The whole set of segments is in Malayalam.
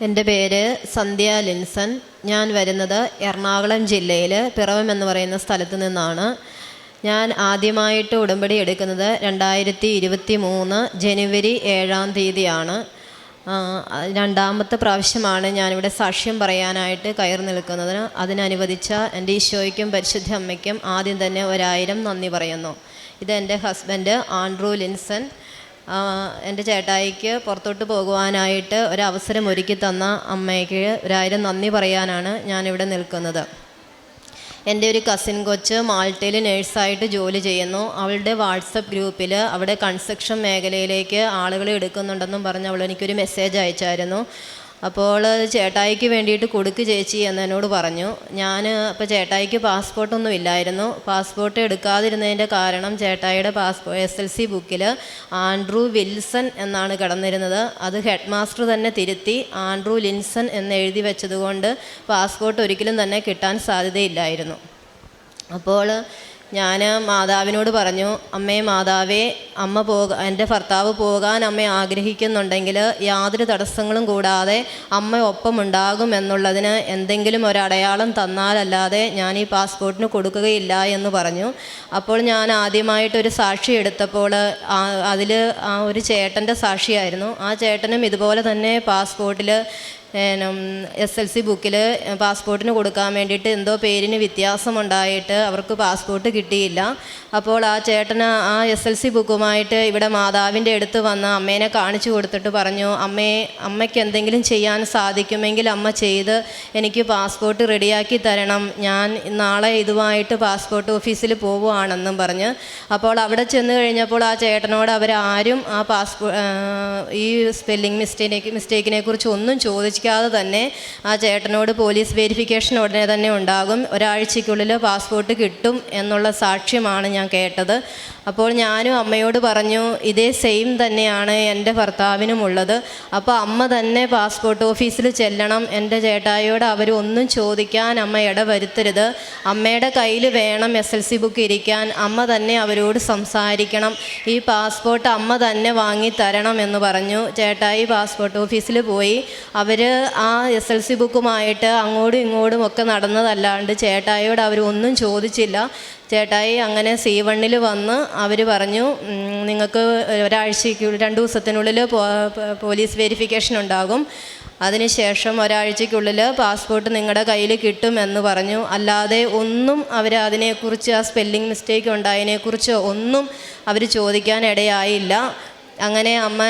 എന്റെ പേര് സന്ധ്യ ലിൻസൺ. ഞാൻ വരുന്നത് എറണാകുളം ജില്ലയിൽ പിറവം എന്ന് പറയുന്ന സ്ഥലത്ത് നിന്നാണ്. ഞാൻ ആദ്യമായിട്ട് ഉടമ്പടി എടുക്കുന്നത് രണ്ടായിരത്തി ഇരുപത്തി മൂന്ന് ജനുവരി ഏഴാം തീയതിയാണ്. രണ്ടാമത്തെ പ്രാവശ്യമാണ് ഞാനിവിടെ സാക്ഷ്യം പറയാനായിട്ട് കയറി നിൽക്കുന്നതിന് അതിനനുവദിച്ച എന്റെ ഈശോയ്ക്കും പരിശുദ്ധ അമ്മയ്ക്കും ആദ്യം തന്നെ ഒരായിരം നന്ദി പറയുന്നു. ഇത് എന്റെ ഹസ്ബൻഡ് ആൻഡ്രൂ ലിൻസൺ. എന്റെ ചേട്ടായിക്ക് പുറത്തോട്ട് പോകുവാനായിട്ട് ഒരവസരം ഒരുക്കി തന്ന അമ്മയ്ക്ക് ഒരായിരം നന്ദി പറയാനാണ് ഞാനിവിടെ നിൽക്കുന്നത്. എന്റെ ഒരു കസിൻ കൊച്ച് മാൾട്ടയിൽ നേഴ്സായിട്ട് ജോലി ചെയ്യുന്നു. അവളുടെ വാട്സപ്പ് ഗ്രൂപ്പിൽ അവിടെ കൺസ്ട്രക്ഷൻ മേഖലയിലേക്ക് ആളുകളെ എടുക്കുന്നുണ്ടെന്നും പറഞ്ഞ് അവൾ എനിക്കൊരു മെസ്സേജ് അയച്ചായിരുന്നു. അപ്പോൾ ചേട്ടായിക്ക് വേണ്ടിയിട്ട് കൊടുക്ക് ചേച്ചി എന്ന് എന്നോട് പറഞ്ഞു. ഞാൻ അപ്പോൾ ചേട്ടായിക്ക് പാസ്പോർട്ടൊന്നും ഇല്ലായിരുന്നു. പാസ്പോർട്ട് എടുക്കാതിരുന്നതിന്റെ കാരണം ചേട്ടായിയുടെ പാസ്പോ എസ് എൽ സി ബുക്കിൽ ആൻഡ്രൂ വിൽസൺ എന്നാണ് കിടന്നിരുന്നത്. അത് ഹെഡ് മാസ്റ്റർ തന്നെ തിരുത്തി ആൻഡ്രൂ ലിൻസൺ എന്ന് എഴുതി വെച്ചതുകൊണ്ട് പാസ്പോർട്ട് ഒരിക്കലും തന്നെ കിട്ടാൻ സാധ്യതയില്ലായിരുന്നു. അപ്പോൾ ഞാൻ മാതാവിനോട് പറഞ്ഞു അമ്മേ മാതാവേ അമ്മ പോക എന്റെ ഭർത്താവ് പോകാൻ അമ്മ ആഗ്രഹിക്കുന്നുണ്ടെങ്കിൽ യാതൊരു തടസ്സങ്ങളും കൂടാതെ അമ്മ ഒപ്പമുണ്ടാകും എന്നുള്ളതിന് എന്തെങ്കിലും ഒരടയാളം തന്നാലല്ലാതെ ഞാൻ ഈ പാസ്പോർട്ടിന് കൊടുക്കുകയില്ല എന്ന് പറഞ്ഞു. അപ്പോൾ ഞാൻ ആദ്യമായിട്ടൊരു സാക്ഷി എടുത്തപ്പോൾ അതിൽ ആ ഒരു ചേട്ടന്റെ സാക്ഷിയായിരുന്നു. ആ ചേട്ടനും ഇതുപോലെ തന്നെ പാസ്പോർട്ടിൽ എസ് എൽ സി ബുക്കിൽ പാസ്പോർട്ടിന് കൊടുക്കാൻ വേണ്ടിയിട്ട് എന്തോ പേരിന് വ്യത്യാസമുണ്ടായിട്ട് അവർക്ക് പാസ്പോർട്ട് കിട്ടിയില്ല. അപ്പോൾ ആ ചേട്ടന് ആ എസ് എൽ സി ബുക്കുമായിട്ട് ഇവിടെ മാതാവിന്റെ അടുത്ത് വന്ന് അമ്മേനെ കാണിച്ചു കൊടുത്തിട്ട് പറഞ്ഞു അമ്മേ അമ്മയ്ക്ക് എന്തെങ്കിലും ചെയ്യാൻ സാധിക്കുമെങ്കിൽ അമ്മ ചെയ്ത് എനിക്ക് പാസ്പോർട്ട് റെഡിയാക്കി തരണം. ഞാൻ നാളെ ഇതുമായിട്ട് പാസ്പോർട്ട് ഓഫീസിൽ പോവുകയാണെന്നും പറഞ്ഞ്. അപ്പോൾ അവിടെ ചെന്ന് കഴിഞ്ഞപ്പോൾ ആ ചേട്ടനോട് അവരാരും ആ പാസ്പോ ഈ സ്പെല്ലിംഗ് മിസ്റ്റേക്ക് മിസ്റ്റേക്കിനെ കുറിച്ച് ഒന്നും ചോദിക്കാതെ തന്നെ ആ ചേട്ടനോട് പോലീസ് വെരിഫിക്കേഷൻ ഉടനെ തന്നെ ഉണ്ടാകും. ഒരാഴ്ചയ്ക്കുള്ളിൽ പാസ്പോർട്ട് കിട്ടും എന്നുള്ള സാക്ഷ്യമാണ് ഞാൻ കേട്ടത്. അപ്പോൾ ഞാനും അമ്മയോട് പറഞ്ഞു ഇതേ സെയിം തന്നെയാണ് എന്റെ ഭർത്താവിനും ഉള്ളത് അപ്പോൾ അമ്മ തന്നെ പാസ്പോർട്ട് ഓഫീസിൽ ചെല്ലണം. എന്റെ ചേട്ടായിയോട് അവർ ഒന്നും ചോദിക്കാൻ അമ്മ ഇടവരുത്തരുത്. അമ്മയുടെ കയ്യിൽ വേണം എസ് എൽ സി ബുക്ക് ഇരിക്കാൻ. അമ്മ തന്നെ അവരോട് സംസാരിക്കണം. ഈ പാസ്പോർട്ട് അമ്മ തന്നെ വാങ്ങി തരണം എന്ന് പറഞ്ഞു. ചേട്ടായി പാസ്പോർട്ട് ഓഫീസിൽ പോയി. അവർ ആ എസ് എൽ സി ബുക്കുമായിട്ട് അങ്ങോട്ടും ഇങ്ങോട്ടും ഒക്കെ നടന്നതല്ലാണ്ട് ചേട്ടായിയോട് അവർ ഒന്നും ചോദിച്ചില്ല. ചേട്ടായി അങ്ങനെ സി വണ്ണിൽ വന്ന് അവർ പറഞ്ഞു "ഉം, നിങ്ങൾക്ക് ഒരാഴ്ചയ്ക്ക് രണ്ട് ദിവസത്തിനുള്ളിൽ പോലീസ് വെരിഫിക്കേഷൻ ഉണ്ടാകും. അതിനുശേഷം ഒരാഴ്ചയ്ക്കുള്ളിൽ പാസ്പോർട്ട് നിങ്ങളുടെ കയ്യിൽ കിട്ടുമെന്ന് പറഞ്ഞു. അല്ലാതെ ഒന്നും അവർ അതിനെക്കുറിച്ച് ആ സ്പെല്ലിംഗ് മിസ്റ്റേക്ക് ഉണ്ടായതിനെക്കുറിച്ച് ഒന്നും അവർ ചോദിക്കാൻ ഇടയായില്ല. അങ്ങനെ അമ്മ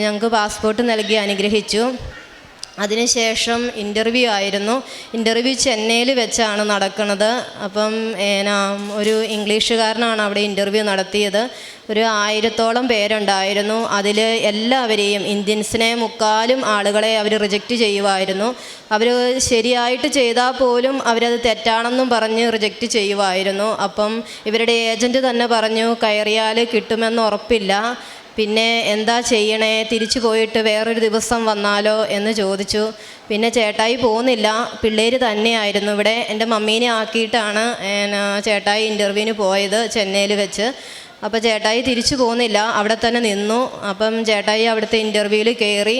ഞങ്ങൾക്ക് പാസ്പോർട്ട് നൽകി അനുഗ്രഹിച്ചു. അതിനുശേഷം ഇന്റർവ്യൂ ആയിരുന്നു. ഇന്റർവ്യൂ ചെന്നൈയിൽ വെച്ചാണ് നടക്കുന്നത്. അപ്പം ഏനാ ഒരു ഇംഗ്ലീഷുകാരനാണ് അവിടെ ഇന്റർവ്യൂ നടത്തിയത്. ഒരു ആയിരത്തോളം പേരുണ്ടായിരുന്നു. അതിൽ എല്ലാവരെയും ഇന്ത്യൻസിനെ മുക്കാലും ആളുകളെ അവർ റിജക്റ്റ് ചെയ്യുമായിരുന്നു അവർ ശരിയായിട്ട് ചെയ്താൽ പോലും അവരത് തെറ്റാണെന്നും പറഞ്ഞ് റിജക്റ്റ് ചെയ്യുമായിരുന്നു അപ്പം ഇവരുടെ ഏജന്റ് തന്നെ പറഞ്ഞു കയറിയാൽ കിട്ടുമെന്ന് ഉറപ്പില്ല. പിന്നെ എന്താ ചെയ്യണേ? തിരിച്ചു പോയിട്ട് വേറൊരു ദിവസം വന്നാലോ എന്ന് ചോദിച്ചു. പിന്നെ ചേട്ടായി പോകുന്നില്ല. പിള്ളേർ തന്നെയായിരുന്നു ഇവിടെ. എന്റെ മമ്മീനെ ആക്കിയിട്ടാണ് ചേട്ടായി ഇന്റർവ്യൂവിന് പോയത് ചെന്നൈയിൽ വെച്ച്. അപ്പോൾ ചേട്ടായി തിരിച്ചു പോകുന്നില്ല. അവിടെ തന്നെ നിന്നു. അപ്പം ചേട്ടായി അവിടുത്തെ ഇന്റർവ്യൂവിൽ കയറി.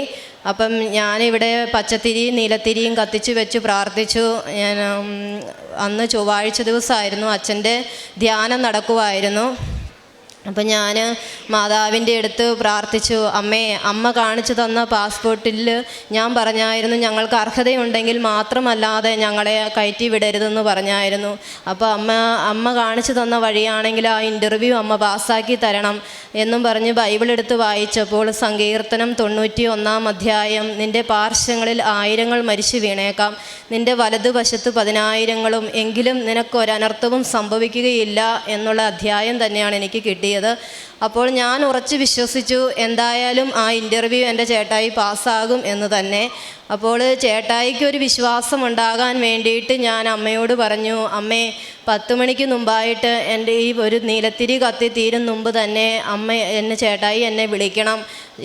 അപ്പം ഞാനിവിടെ പച്ചത്തിരിയും നീലത്തിരിയും കത്തിച്ചു വെച്ച് പ്രാർത്ഥിച്ചു. ഞാൻ അന്ന് ചൊവ്വാഴ്ച ദിവസമായിരുന്നു അച്ഛന്റെ ധ്യാനം നടക്കുമായിരുന്നു അപ്പം ഞാൻ മാതാവിന്റെ അടുത്ത് പ്രാർത്ഥിച്ചു അമ്മേ അമ്മ കാണിച്ചു തന്ന പാസ്പോർട്ടിൽ ഞാൻ പറഞ്ഞായിരുന്നു ഞങ്ങൾക്ക് അർഹതയുണ്ടെങ്കിൽ മാത്രമല്ലാതെ ഞങ്ങളെ കയറ്റി വിടരുതെന്ന് പറഞ്ഞായിരുന്നു. അപ്പോൾ അമ്മ അമ്മ കാണിച്ചു തന്ന വഴിയാണെങ്കിൽ ആ ഇന്റർവ്യൂ അമ്മ പാസ്സാക്കി തരണം എന്നും പറഞ്ഞ് ബൈബിൾ എടുത്ത് വായിച്ചപ്പോൾ സങ്കീർത്തനം തൊണ്ണൂറ്റി ഒന്നാം അധ്യായം നിന്റെ പാർശ്വങ്ങളിൽ ആയിരങ്ങൾ മരിച്ചു വീണേക്കാം. നിന്റെ വലതുവശത്ത് പതിനായിരങ്ങളും എങ്കിലും നിനക്കൊരനർത്ഥവും സംഭവിക്കുകയില്ല എന്നുള്ള അധ്യായം തന്നെയാണ് എനിക്ക് കിട്ടിയത്. അപ്പോൾ ഞാൻ ഉറച്ച് വിശ്വസിച്ചു എന്തായാലും ആ ഇന്റർവ്യൂ എന്റെ ചേട്ടായി പാസ്സാകും എന്ന് തന്നെ. അപ്പോൾ ചേട്ടായിക്ക് ഒരു വിശ്വാസം ഉണ്ടാകാൻ വേണ്ടിയിട്ട് ഞാൻ അമ്മയോട് പറഞ്ഞു അമ്മേ പത്ത് മണിക്ക് മുമ്പായിട്ട് എന്റെ ഈ ഒരു നീലത്തിരി കത്തി തീരും മുമ്പ് തന്നെ അമ്മ എന്നെ ചേട്ടായി എന്നെ വിളിക്കണം.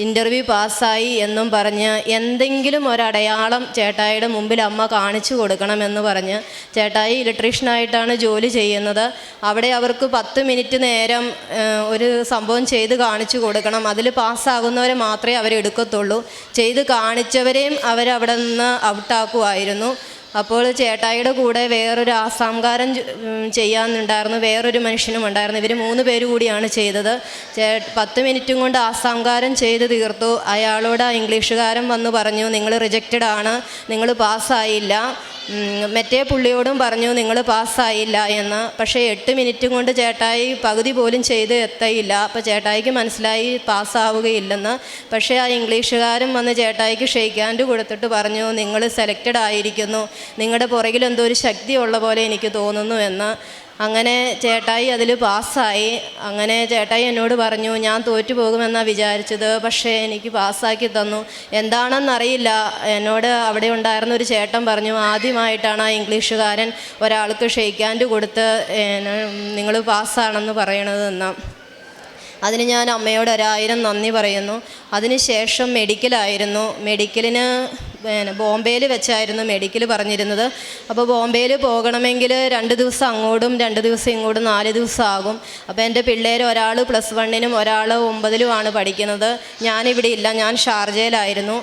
ഇന്റർവ്യൂ പാസ്സായി എന്നും പറഞ്ഞ് എന്തെങ്കിലും ഒരടയാളം ചേട്ടായിയുടെ മുമ്പിൽ അമ്മ കാണിച്ചു കൊടുക്കണമെന്ന് പറഞ്ഞ് ചേട്ടായി ഇലക്ട്രീഷ്യനായിട്ടാണ് ജോലി ചെയ്യുന്നത്. അവിടെ അവർക്ക് പത്ത് മിനിറ്റ് നേരം ഒരു സംഭവം ചെയ്ത് കാണിച്ചു കൊടുക്കണം. അതിൽ പാസ്സാകുന്നവരെ മാത്രമേ അവരെടുക്കത്തുള്ളൂ. ചെയ്ത് കാണിച്ചവരെയും അവരവിടെ നിന്ന് ഔട്ടാക്കുമായിരുന്നു. അപ്പോൾ ചേട്ടായിയുടെ കൂടെ വേറൊരു ആസാംകാരൻ ചെയ്യാമെന്നുണ്ടായിരുന്നു വേറൊരു മനുഷ്യനും ഉണ്ടായിരുന്നു. ഇവർ മൂന്ന് പേര് കൂടിയാണ് ചെയ്തത്. ചേ പത്ത് മിനിറ്റും കൊണ്ട് ആസാംകാരൻ ചെയ്ത് തീർത്തു. അയാളോട് ഇംഗ്ലീഷുകാരൻ വന്ന് പറഞ്ഞു നിങ്ങൾ റിജക്റ്റഡ് ആണ്. നിങ്ങൾ പാസ്സായില്ല മറ്റേ പുള്ളിയോടും പറഞ്ഞു നിങ്ങൾ പാസ്സായില്ല എന്ന്. പക്ഷേ എട്ട് മിനിറ്റ് കൊണ്ട് ചേട്ടായി പകുതി പോലും ചെയ്ത് എത്തയില്ല. അപ്പോൾ ചേട്ടായിക്ക് മനസ്സിലായി പാസ്സാവുകയില്ലെന്ന്. പക്ഷേ ആ ഇംഗ്ലീഷുകാരൻ വന്ന് ചേട്ടായിക്ക് ഷെയ്ക്ക് ഹാൻഡ് കൊടുത്തിട്ട് പറഞ്ഞു നിങ്ങൾ സെലക്റ്റഡ് ആയിരിക്കുന്നു. നിങ്ങളുടെ പുറകിൽ എന്തോ ഒരു ഉള്ള പോലെ എനിക്ക് തോന്നുന്നു എന്ന്. അങ്ങനെ ചേട്ടായി അതിൽ പാസ്സായി. അങ്ങനെ ചേട്ടായി എന്നോട് പറഞ്ഞു ഞാൻ തോറ്റു പോകുമെന്നാണ് വിചാരിച്ചത് പക്ഷേ എനിക്ക് പാസ്സാക്കി തന്നു. എന്താണെന്നറിയില്ല. എന്നോട് അവിടെ ഉണ്ടായിരുന്ന ഒരു ചേട്ടൻ പറഞ്ഞു ആദ്യമായിട്ടാണ് ആ ഇംഗ്ലീഷുകാരൻ ഒരാൾക്ക് ഷെയ്ക്ക് ഹാൻഡ് കൊടുത്ത് നിങ്ങൾ പാസ്സാണെന്ന് പറയണതെന്ന് അതിന് ഞാൻ അമ്മയോട് ഒരായിരം നന്ദി പറയുന്നു. അതിനുശേഷം മെഡിക്കലായിരുന്നു. മെഡിക്കലിന് പിന്നെ ബോംബെയിൽ വെച്ചായിരുന്നു മെഡിക്കൽ പറഞ്ഞിരുന്നത്. അപ്പോൾ ബോംബെയിൽ പോകണമെങ്കിൽ രണ്ട് ദിവസം അങ്ങോട്ടും രണ്ട് ദിവസം ഇങ്ങോട്ടും നാല് ദിവസം ആകും. അപ്പോൾ എന്റെ പിള്ളേർ ഒരാൾ പ്ലസ് വണ്ണിനും ഒരാൾ ഒമ്പതിലുമാണ് പഠിക്കുന്നത്. ഞാനിവിടെ ഇല്ല ഞാൻ ഷാർജയിലായിരുന്നു.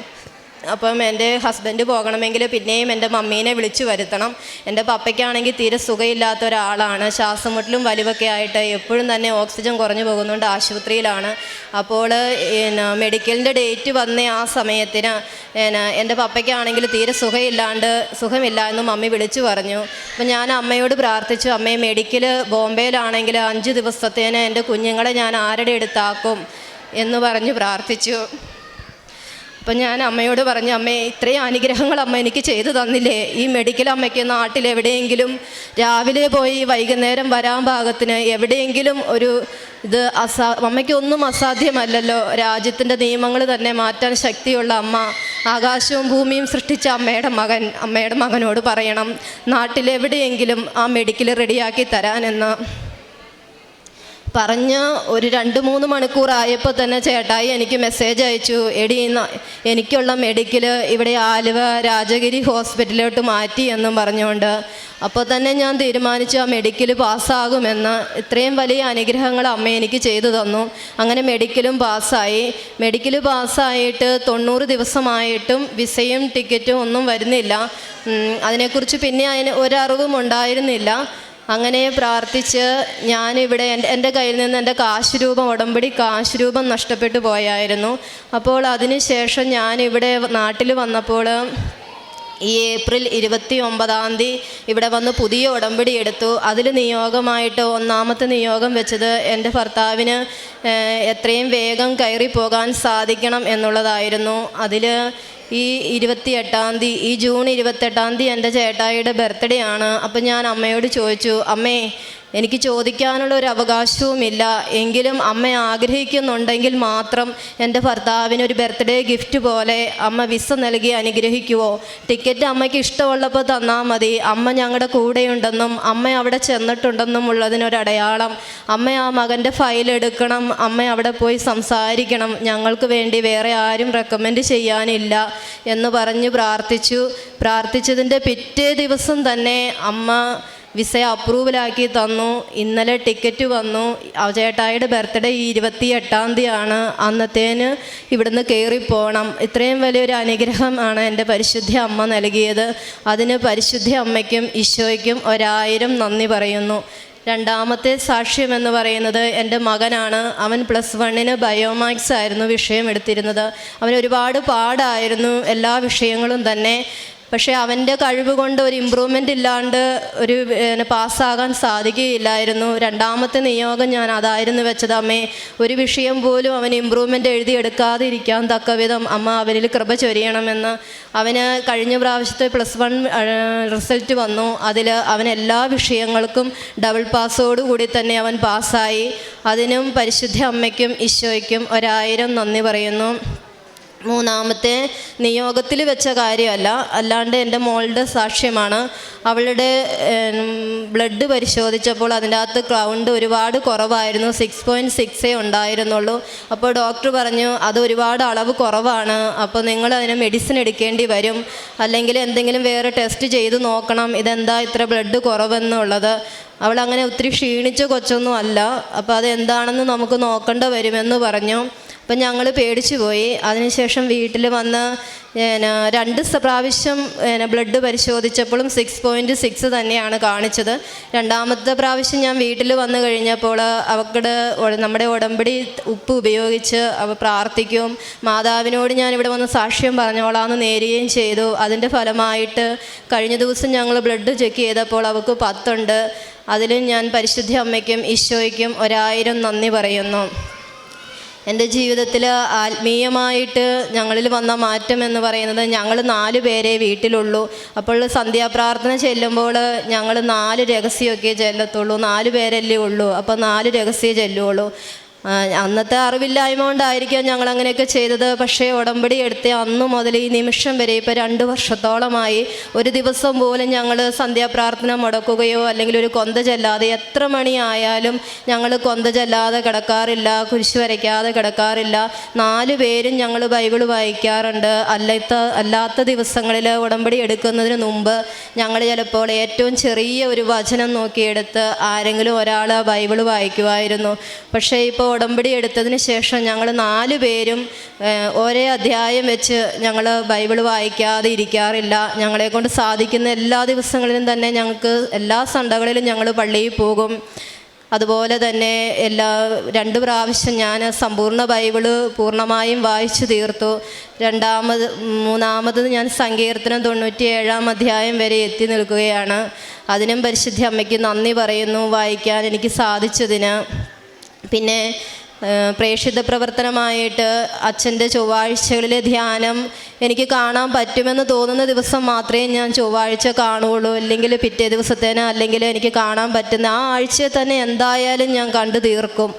അപ്പം എന്റെ ഹസ്ബൻഡ് പോകണമെങ്കിൽ പിന്നെയും എന്റെ മമ്മീനെ വിളിച്ചു വരുത്തണം. എന്റെ പപ്പയ്ക്കാണെങ്കിൽ തീരെ സുഖമില്ലാത്ത ഒരാളാണ്. ശ്വാസമുട്ടലും വലിവൊക്കെ ആയിട്ട് എപ്പോഴും തന്നെ ഓക്സിജൻ കുറഞ്ഞു പോകുന്നുണ്ട് ആശുപത്രിയിലാണ്. അപ്പോൾ മെഡിക്കലിന്റെ ഡേറ്റ് വന്ന ആ സമയത്തിന് എന്റെ പപ്പയ്ക്കാണെങ്കിൽ തീരെ സുഖമില്ലാണ്ട് സുഖമില്ല എന്ന് മമ്മി വിളിച്ചു പറഞ്ഞു. അപ്പം ഞാൻ അമ്മയോട് പ്രാർത്ഥിച്ചു അമ്മയെ മെഡിക്കൽ ബോംബെയിലാണെങ്കിൽ അഞ്ച് ദിവസത്തേന് എന്റെ കുഞ്ഞുങ്ങളെ ഞാൻ ആരുടെ അടുത്താക്കും? എന്ന് പറഞ്ഞ് പ്രാർത്ഥിച്ചു. അപ്പം ഞാൻ അമ്മയോട് പറഞ്ഞു അമ്മേ ഇത്രയും അനുഗ്രഹങ്ങൾ അമ്മ എനിക്ക് ചെയ്തു തന്നില്ലേ? ഈ മെഡിക്കൽ അമ്മയ്ക്ക് നാട്ടിൽ എവിടെയെങ്കിലും രാവിലെ പോയി വൈകുന്നേരം വരാൻ ഭാഗത്തിന് എവിടെയെങ്കിലും ഒരു ഇത് അസാ അമ്മയ്ക്കൊന്നും അസാധ്യമല്ലല്ലോ. രാജ്യത്തിന്റെ നിയമങ്ങൾ തന്നെ മാറ്റാൻ ശക്തിയുള്ള അമ്മ ആകാശവും ഭൂമിയും സൃഷ്ടിച്ച അമ്മയുടെ മകൻ അമ്മയുടെ മകനോട് പറയണം നാട്ടിലെവിടെയെങ്കിലും ആ മെഡിക്കൽ റെഡിയാക്കി തരാനെന്ന് പറഞ്ഞ് ഒരു രണ്ട് മൂന്ന് മണിക്കൂറായപ്പോൾ തന്നെ ചേട്ടായി എനിക്ക് മെസ്സേജ് അയച്ചു. എടി എനിക്കുള്ള മെഡിക്കൽ ഇവിടെ ആലുവ രാജഗിരി ഹോസ്പിറ്റലിലോട്ട് മാറ്റി എന്നും പറഞ്ഞുകൊണ്ട് അപ്പോൾ തന്നെ ഞാൻ തീരുമാനിച്ചു ആ മെഡിക്കൽ പാസ്സാകുമെന്ന്. ഇത്രയും വലിയ അനുഗ്രഹങ്ങൾ അമ്മ എനിക്ക് ചെയ്തു തന്നു. അങ്ങനെ മെഡിക്കലും പാസ്സായി. മെഡിക്കൽ പാസ്സായിട്ട് തൊണ്ണൂറ് ദിവസമായിട്ടും വിസയും ടിക്കറ്റും ഒന്നും വരുന്നില്ല. അതിനെക്കുറിച്ച് പിന്നെ അതിന് ഒരറിവും ഉണ്ടായിരുന്നില്ല. അങ്ങനെ പ്രാർത്ഥിച്ച് ഞാനിവിടെ എന്റെ എന്റെ കയ്യിൽ നിന്ന് എന്റെ കാശ് രൂപം ഉടമ്പടി കാശ് രൂപം നഷ്ടപ്പെട്ടു പോയായിരുന്നു. അപ്പോൾ അതിനുശേഷം ഞാനിവിടെ നാട്ടിൽ വന്നപ്പോൾ ഈ ഏപ്രിൽ ഇരുപത്തി ഒമ്പതാം തീയതി ഇവിടെ വന്ന് പുതിയ ഉടമ്പടി എടുത്തു. അതിൽ നിയോഗമായിട്ട് ഒന്നാമത്തെ നിയോഗം വെച്ചത് എന്റെ ഭർത്താവിന് എത്രയും വേഗം കയറി പോകാൻ സാധിക്കണം എന്നുള്ളതായിരുന്നു. അതിൽ ഈ ഇരുപത്തി എട്ടാം തീയതി ഈ ജൂൺ ഇരുപത്തെട്ടാം തീയതി എന്റെ ചേട്ടായിയുടെ ബർത്ത്ഡേ ആണ്. അപ്പം ഞാൻ അമ്മയോട് ചോദിച്ചു അമ്മേ എനിക്ക് ചോദിക്കാനുള്ള ഒരു അവകാശവുമില്ല. എങ്കിലും അമ്മ ആഗ്രഹിക്കുന്നുണ്ടെങ്കിൽ മാത്രം എന്റെ ഭർത്താവിന് ഒരു ബർത്ത്ഡേ ഗിഫ്റ്റ് പോലെ അമ്മ വിസ നൽകി അനുഗ്രഹിക്കുവോ? ടിക്കറ്റ് അമ്മയ്ക്ക് ഇഷ്ടമുള്ളപ്പോൾ തന്നാൽ മതി. അമ്മ ഞങ്ങളുടെ കൂടെയുണ്ടെന്നും അമ്മ അവിടെ ചെന്നിട്ടുണ്ടെന്നും ഉള്ളതിനൊരടയാളം. അമ്മ ആ മകന്റെ ഫയൽ എടുക്കണം. അമ്മ അവിടെ പോയി സംസാരിക്കണം. ഞങ്ങൾക്ക് വേണ്ടി വേറെ ആരും റെക്കമെൻഡ് ചെയ്യാനില്ല എന്ന് പറഞ്ഞ് പ്രാർത്ഥിച്ചു. പ്രാർത്ഥിച്ചതിന്റെ പിറ്റേ ദിവസം തന്നെ അമ്മ വിസ അപ്രൂവലാക്കി തന്നു. ഇന്നലെ ടിക്കറ്റ് വന്നു. ചേട്ടായിയുടെ ബർത്ത്ഡേ ഈ ഇരുപത്തി എട്ടാം തീയതിയാണ്. അന്നത്തേന് ഇവിടുന്ന് കയറിപ്പോകണം ഇത്രയും വലിയൊരു അനുഗ്രഹമാണ് എന്റെ പരിശുദ്ധ അമ്മ നൽകിയത്. അതിന് പരിശുദ്ധ അമ്മയ്ക്കും ഈശോയ്ക്കും ഒരായിരം നന്ദി പറയുന്നു. രണ്ടാമത്തെ സാക്ഷ്യം എന്ന് പറയുന്നത് എന്റെ മകനാണ്. അവൻ പ്ലസ് വണ്ണിന് ബയോമാക്സ് ആയിരുന്നു വിഷയം എടുത്തിരുന്നത്. അവൻ ഒരുപാട് പാടായിരുന്നു എല്ലാ വിഷയങ്ങളും തന്നെ. പക്ഷേ അവന്റെ കഴിവ് കൊണ്ട് ഒരു ഇമ്പ്രൂവ്മെന്റ് ഇല്ലാണ്ട് ഒരു പാസ്സാകാൻ സാധിക്കുകയില്ലായിരുന്നു. രണ്ടാമത്തെ നിയോഗം ഞാൻ അതായിരുന്നു വെച്ചത്. അമ്മേ ഒരു വിഷയം പോലും അവൻ ഇമ്പ്രൂവ്മെന്റ് എഴുതിയെടുക്കാതെ ഇരിക്കാൻ തക്ക വിധം അമ്മ അവനിൽ കൃപ ചൊരിയണമെന്ന് അവന് കഴിഞ്ഞ പ്രാവശ്യത്തെ പ്ലസ് വൺ റിസൾട്ട് വന്നു. അതിൽ അവൻ എല്ലാ വിഷയങ്ങൾക്കും ഡബിൾ പാസ്സോടു കൂടി തന്നെ അവൻ പാസ്സായി. അതിനും പരിശുദ്ധ അമ്മയ്ക്കും ഈശോയ്ക്കും ഒരായിരം നന്ദി പറയുന്നു. മൂന്നാമത്തെ നിയോഗത്തിൽ വെച്ച കാര്യമല്ല. അല്ലാണ്ട് എന്റെ മോളുടെ സാക്ഷ്യമാണ്. അവളുടെ ബ്ലഡ് പരിശോധിച്ചപ്പോൾ അതിന്റെ അകത്ത് ക്രൗണ്ട് ഒരുപാട് കുറവായിരുന്നു. സിക്സ് പോയിന്റ് സിക്സേ ഉണ്ടായിരുന്നുള്ളൂ. അപ്പോൾ ഡോക്ടർ പറഞ്ഞു അത് ഒരുപാട് അളവ് കുറവാണ്. അപ്പോൾ നിങ്ങൾ അതിന് മെഡിസിൻ എടുക്കേണ്ടി വരും. അല്ലെങ്കിൽ എന്തെങ്കിലും വേറെ ടെസ്റ്റ് ചെയ്ത് നോക്കണം. ഇതെന്താ ഇത്ര ബ്ലഡ് കുറവെന്നുള്ളത്. അവൾ അങ്ങനെ ഒത്തിരി ക്ഷീണിച്ച കൊച്ചൊന്നും അല്ല. അപ്പോൾ അത് എന്താണെന്ന് നമുക്ക് നോക്കേണ്ട വരുമെന്ന് പറഞ്ഞു. അപ്പം ഞങ്ങൾ പേടിച്ചു പോയി. അതിനുശേഷം വീട്ടിൽ വന്ന് രണ്ട് പ്രാവശ്യം ബ്ലഡ് പരിശോധിച്ചപ്പോഴും സിക്സ് പോയിന്റ് സിക്സ് തന്നെയാണ് കാണിച്ചത്. രണ്ടാമത്തെ പ്രാവശ്യം ഞാൻ വീട്ടിൽ വന്നു കഴിഞ്ഞപ്പോൾ അവക്കടെ നമ്മുടെ ഉടമ്പടി ഉപ്പ് ഉപയോഗിച്ച് അവ പ്രാർത്ഥിക്കും. മാതാവിനോട് ഞാൻ ഇവിടെ വന്ന് സാക്ഷ്യം പറഞ്ഞോളാന്ന് നേരുകയും ചെയ്തു. അതിന്റെ ഫലമായിട്ട് കഴിഞ്ഞ ദിവസം ഞങ്ങൾ ബ്ലഡ് ചെക്ക് ചെയ്തപ്പോൾ അവൾക്ക് പത്തുണ്ട്. അതിലും ഞാൻ പരിശുദ്ധ അമ്മയ്ക്കും ഈശോയ്ക്കും ഒരായിരം നന്ദി പറയുന്നു. എന്റെ ജീവിതത്തിൽ ആത്മീയമായിട്ട് ഞങ്ങളിൽ വന്ന മാറ്റം എന്ന് പറയുന്നത് ഞങ്ങൾ നാല് പേരെ വീട്ടിലുള്ളൂ. അപ്പോൾ സന്ധ്യാപ്രാർത്ഥന ചെല്ലുമ്പോൾ ഞങ്ങൾ നാല് രഹസ്യമൊക്കെ ചെല്ലത്തുള്ളൂ. നാല് പേരല്ലേ ഉള്ളൂ. അപ്പോൾ നാല് രഹസ്യം ചെല്ലുള്ളൂ അന്നത്തെ അറിവില്ലായ്മ കൊണ്ടായിരിക്കാം ഞങ്ങൾ അങ്ങനെയൊക്കെ ചെയ്തത്. പക്ഷേ ഉടമ്പടി എടുത്ത അന്നു മുതൽ ഈ നിമിഷം വരെ ഇപ്പോൾ രണ്ട് വർഷത്തോളമായി ഒരു ദിവസം പോലും ഞങ്ങൾ സന്ധ്യാപ്രാർത്ഥന മുടക്കുകയോ അല്ലെങ്കിൽ ഒരു കൊന്ത ചെല്ലാതെ എത്ര മണിയായാലും ഞങ്ങൾ കൊന്ത ചെല്ലാതെ കിടക്കാറില്ല കുരിശ് വരയ്ക്കാതെ കിടക്കാറില്ല. നാല് പേരും ഞങ്ങൾ ബൈബിൾ വായിക്കാറുണ്ട്. അല്ലാത്ത അല്ലാത്ത ദിവസങ്ങളിൽ ഉടമ്പടി എടുക്കുന്നതിന് മുമ്പ് ഞങ്ങൾ ചിലപ്പോൾ ഏറ്റവും ചെറിയ ഒരു വചനം നോക്കിയെടുത്ത് ആരെങ്കിലും ഒരാൾ ബൈബിൾ വായിക്കുമായിരുന്നു. പക്ഷേ ഇപ്പോൾ ഉടമ്പടി എടുത്തതിന് ശേഷം ഞങ്ങൾ നാല് പേരും ഒരേ അധ്യായം വെച്ച് ഞങ്ങൾ ബൈബിൾ വായിക്കാതെ ഇരിക്കാറില്ല. ഞങ്ങളെ കൊണ്ട് സാധിക്കുന്ന എല്ലാ ദിവസങ്ങളിലും തന്നെ ഞങ്ങൾക്ക് എല്ലാ സണ്ടകളിലും ഞങ്ങൾ പള്ളിയിൽ പോകും. അതുപോലെ തന്നെ എല്ലാ രണ്ട് പ്രാവശ്യം ഞാൻ സമ്പൂർണ ബൈബിൾ പൂർണമായും വായിച്ചു തീർത്തു. രണ്ടാമത് മൂന്നാമത് ഞാൻ സങ്കീർത്തനം തൊണ്ണൂറ്റി ഏഴാം അധ്യായം വരെ എത്തി നിൽക്കുകയാണ്. അതിനും പരിശുദ്ധി അമ്മയ്ക്ക് നന്ദി പറയുന്നു വായിക്കാൻ എനിക്ക് സാധിച്ചതിന്. പിന്നെ പ്രേക്ഷിത പ്രവർത്തനമായിട്ട് അച്ഛന്റെ ചൊവ്വാഴ്ചകളിലെ ധ്യാനം എനിക്ക് കാണാൻ പറ്റുമെന്ന് തോന്നുന്ന ദിവസം മാത്രമേ ഞാൻ ചൊവ്വാഴ്ച കാണുകയുള്ളൂ. അല്ലെങ്കിൽ പിറ്റേ ദിവസത്തേനോ അല്ലെങ്കിൽ എനിക്ക് കാണാൻ പറ്റുന്ന ആ ആഴ്ചയെ തന്നെ എന്തായാലും ഞാൻ കണ്ടു തീർക്കും.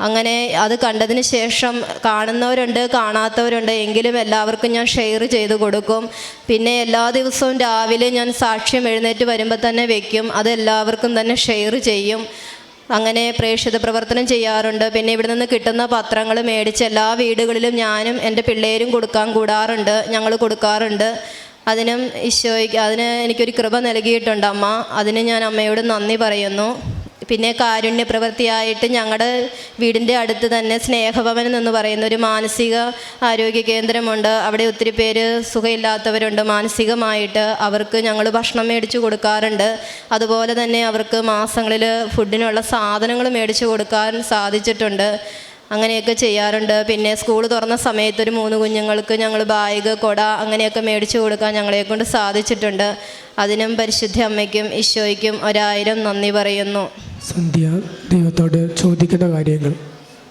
അങ്ങനെ അത് കണ്ടതിന് ശേഷം കാണുന്നവരുണ്ട് കാണാത്തവരുണ്ട്. എങ്കിലും എല്ലാവർക്കും ഞാൻ ഷെയർ ചെയ്ത് കൊടുക്കും. പിന്നെ എല്ലാ ദിവസവും രാവിലെ ഞാൻ സാക്ഷ്യം എഴുന്നേറ്റ് വരുമ്പോൾ തന്നെ വെക്കും. അത് എല്ലാവർക്കും തന്നെ ഷെയർ ചെയ്യും. അങ്ങനെ പ്രേക്ഷിത പ്രവർത്തനം ചെയ്യാറുണ്ട്. പിന്നെ ഇവിടെ നിന്ന് കിട്ടുന്ന പത്രങ്ങൾ മേടിച്ച് എല്ലാ വീടുകളിലും ഞാനും എന്റെ പിള്ളേരും കൊടുക്കാൻ കൂടാറുണ്ട്. ഞങ്ങൾ കൊടുക്കാറുണ്ട്. അതിനും ഈശോയ്ക്ക് അതിന് എനിക്കൊരു കൃപ നൽകിയിട്ടുണ്ട് അമ്മ. അതിന് ഞാൻ അമ്മയോട് നന്ദി പറയുന്നു. പിന്നെ കാരുണ്യ പ്രവൃത്തിയായിട്ട് ഞങ്ങളുടെ വീടിന്റെ അടുത്ത് തന്നെ സ്നേഹഭവൻ എന്ന് പറയുന്ന ഒരു മാനസിക ആരോഗ്യ കേന്ദ്രമുണ്ട്. അവിടെ ഒത്തിരി പേര് സുഖമില്ലാത്തവരുണ്ട് മാനസികമായിട്ട് അവർക്ക് ഞങ്ങൾ ഭക്ഷണം മേടിച്ചു കൊടുക്കാറുണ്ട്. അതുപോലെ തന്നെ അവർക്ക് മാസങ്ങളിൽ ഫുഡിനുള്ള സാധനങ്ങൾ മേടിച്ചു കൊടുക്കാൻ സാധിച്ചിട്ടുണ്ട്. അങ്ങനെയൊക്കെ ചെയ്യാറുണ്ട്. പിന്നെ സ്കൂൾ തുറന്ന സമയത്ത് ഒരു മൂന്ന് കുഞ്ഞുങ്ങൾക്ക് ഞങ്ങൾ ബാഗ് കൊട അങ്ങനെയൊക്കെ മേടിച്ചു കൊടുക്കാൻ ഞങ്ങളെ കൊണ്ട് സാധിച്ചിട്ടുണ്ട്. അതിനും പരിശുദ്ധ അമ്മയ്ക്കും ഈശോയ്ക്കും ഒരായിരം നന്ദി പറയുന്നു. സന്ധ്യ ദൈവത്തോട് ചോദിക്കുന്ന കാര്യങ്ങൾ.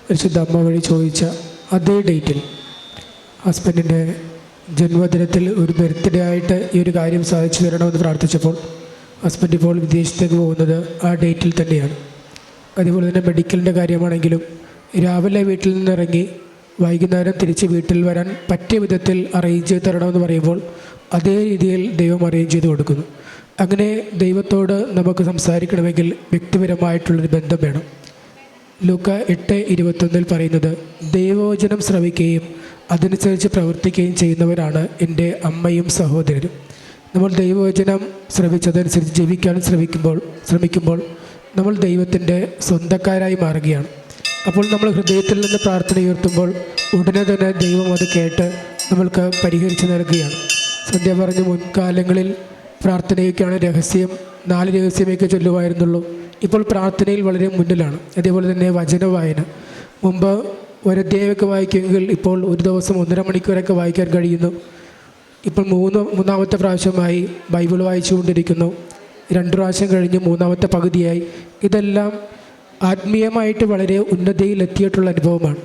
പരിശുദ്ധ അമ്മ വഴി ചോദിച്ച അതേ ഡേറ്റിൽ ഹസ്ബൻഡിന്റെ ജന്മദിനത്തിൽ ഒരു ബർത്ത്ഡേ ആയിട്ട് ഈ ഒരു കാര്യം സാധിച്ചു തരണമെന്ന് പ്രാർത്ഥിച്ചപ്പോൾ ഹസ്ബൻഡ് ഇപ്പോൾ വിദേശത്തേക്ക് പോകുന്നത് ആ ഡേറ്റിൽ തന്നെയാണ്. അതുപോലെ തന്നെ മെഡിക്കലിന്റെ കാര്യമാണെങ്കിലും രാവിലെ വീട്ടിൽ നിന്നിറങ്ങി വൈകുന്നേരം തിരിച്ച് വീട്ടിൽ വരാൻ പറ്റിയ വിധത്തിൽ അറേഞ്ച് ചെയ്ത് തരണമെന്ന് പറയുമ്പോൾ അതേ രീതിയിൽ ദൈവം അറേഞ്ച് ചെയ്ത് കൊടുക്കുന്നു. അങ്ങനെ ദൈവത്തോട് നമുക്ക് സംസാരിക്കണമെങ്കിൽ വ്യക്തിപരമായിട്ടുള്ളൊരു ബന്ധം വേണം. ലൂക്ക എട്ട് ഇരുപത്തൊന്നിൽ പറയുന്നത് ദൈവവചനം ശ്രവിക്കുകയും അതനുസരിച്ച് പ്രവർത്തിക്കുകയും ചെയ്യുന്നവരാണ് എന്റെ അമ്മയും സഹോദരനും നമ്മൾ ദൈവവചനം ശ്രവിച്ചതനുസരിച്ച് ജീവിക്കാൻ ശ്രമിക്കുമ്പോൾ ശ്രമിക്കുമ്പോൾ നമ്മൾ ദൈവത്തിന്റെ സ്വന്തക്കാരായി മാറുകയാണ്. അപ്പോൾ നമ്മൾ ഹൃദയത്തിൽ നിന്ന് പ്രാർത്ഥന ഉയർത്തുമ്പോൾ ഉടനെ തന്നെ ദൈവം അത് കേട്ട് നമ്മൾക്ക് പരിഹരിച്ചു നൽകുകയാണ്. സന്ധ്യ പറഞ്ഞ മുൻകാലങ്ങളിൽ പ്രാർത്ഥനയൊക്കെയാണ് രഹസ്യം. നാല് രഹസ്യമൊക്കെ ചൊല്ലുമായിരുന്നുള്ളൂ ഇപ്പോൾ പ്രാർത്ഥനയിൽ വളരെ മുന്നിലാണ്. അതേപോലെ തന്നെ വചന വായന. മുമ്പ് ഒരധ്യായമൊക്കെ വായിക്കുമെങ്കിൽ ഇപ്പോൾ ഒരു ദിവസം ഒന്നര മണിക്കൂറൊക്കെ വായിക്കാൻ കഴിയുന്നു. ഇപ്പോൾ മൂന്ന് മൂന്നാമത്തെ പ്രാവശ്യമായി ബൈബിൾ വായിച്ചുകൊണ്ടിരിക്കുന്നു. രണ്ട് പ്രാവശ്യം കഴിഞ്ഞ് മൂന്നാമത്തെ പകുതിയായി. ഇതെല്ലാം ആത്മീയമായിട്ട് വളരെ ഉന്നതിയിൽ എത്തിയിട്ടുള്ള അനുഭവമാണ്.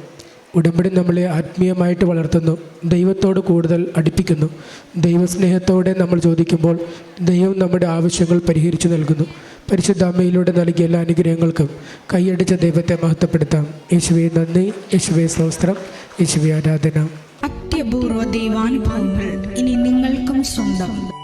ഉടമ്പടി നമ്മളെ ആത്മീയമായിട്ട് വളർത്തുന്നു. ദൈവത്തോട് കൂടുതൽ അടുപ്പിക്കുന്നു. ദൈവസ്നേഹത്തോടെ നമ്മൾ ചോദിക്കുമ്പോൾ ദൈവം നമ്മുടെ ആവശ്യങ്ങൾ പരിഹരിച്ചു നൽകുന്നു. പരിശുദ്ധ അമ്മയിലൂടെ നൽകിയ എല്ലാ അനുഗ്രഹങ്ങൾക്കും കൈയടിച്ച ദൈവത്തെ മഹത്വപ്പെടുത്താം. യേശുവെ നന്ദി. യേശുവെ സ്തോത്രം. യേശുവെ ആരാധന. അത്യപൂർവ ദൈവാനുഭവങ്ങൾ ഇനി നിങ്ങൾക്കും സ്വന്തം.